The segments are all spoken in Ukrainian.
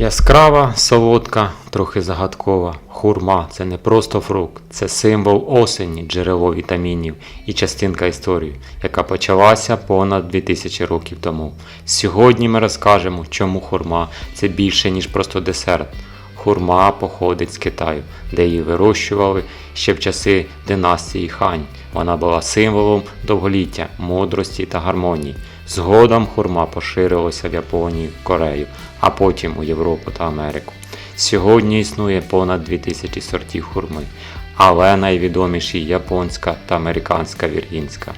Яскрава, солодка, трохи загадкова. Хурма це не просто фрукт, це символ осені, джерело вітамінів і частинка історії, яка почалася понад 2000 років тому. Сьогодні ми розкажемо, чому хурма це більше, ніж просто десерт. Хурма походить з Китаю, де її вирощували ще в часи династії Хань. Вона була символом довголіття, мудрості та гармонії. Згодом хурма поширилася в Японію, Корею, а потім у Європу та Америку. Сьогодні існує понад 2000 сортів хурми, але найвідоміші японська та американська віргінська.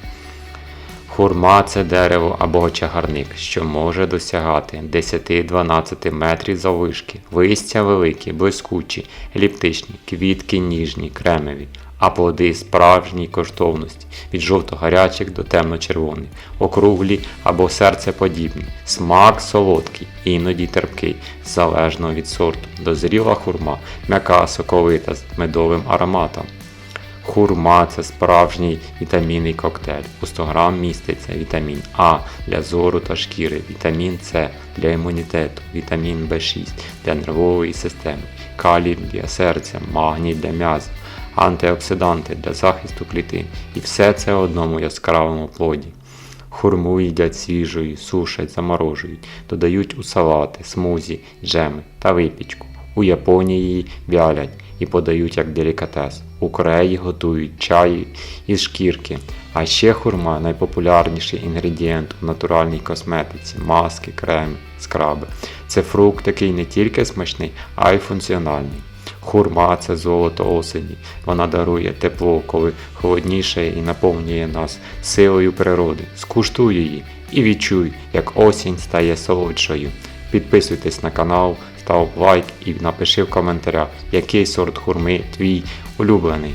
Хурма це дерево або чагарник, що може досягати 10-12 метрів заввишки, листя великі, блискучі, еліптичні, квітки ніжні, кремові, а плоди справжній коштовності від жовто-гарячих до темно-червоних, округлі або серцеподібні, смак солодкий, іноді терпкий, залежно від сорту. Дозріла хурма, м'яка соковита з медовим ароматом. Хурма це справжній вітамінний коктейль. У 100 грам міститься вітамін А для зору та шкіри, вітамін С для імунітету, вітамін В6 для нервової системи, калій для серця, магній для м'язів, антиоксиданти для захисту клітин. І все це в одному яскравому плоді. Хурму їдять свіжою, сушать, заморожують, додають у салати, смузі, джеми та випічку. У Японії вялять і подають як делікатес. У Кореї готують чаї із шкірки. А ще хурма найпопулярніший інгредієнт у натуральній косметиці, маски, креми, скраби. Це фрукт, який не тільки смачний, а й функціональний. Хурма це золото осені. Вона дарує тепло, коли холодніше і наповнює нас силою природи. Скуштуй її і відчуй, як осінь стає солодшою. Підписуйтесь на канал, став лайк і напиши в коментарях, який сорт хурми твій улюблений.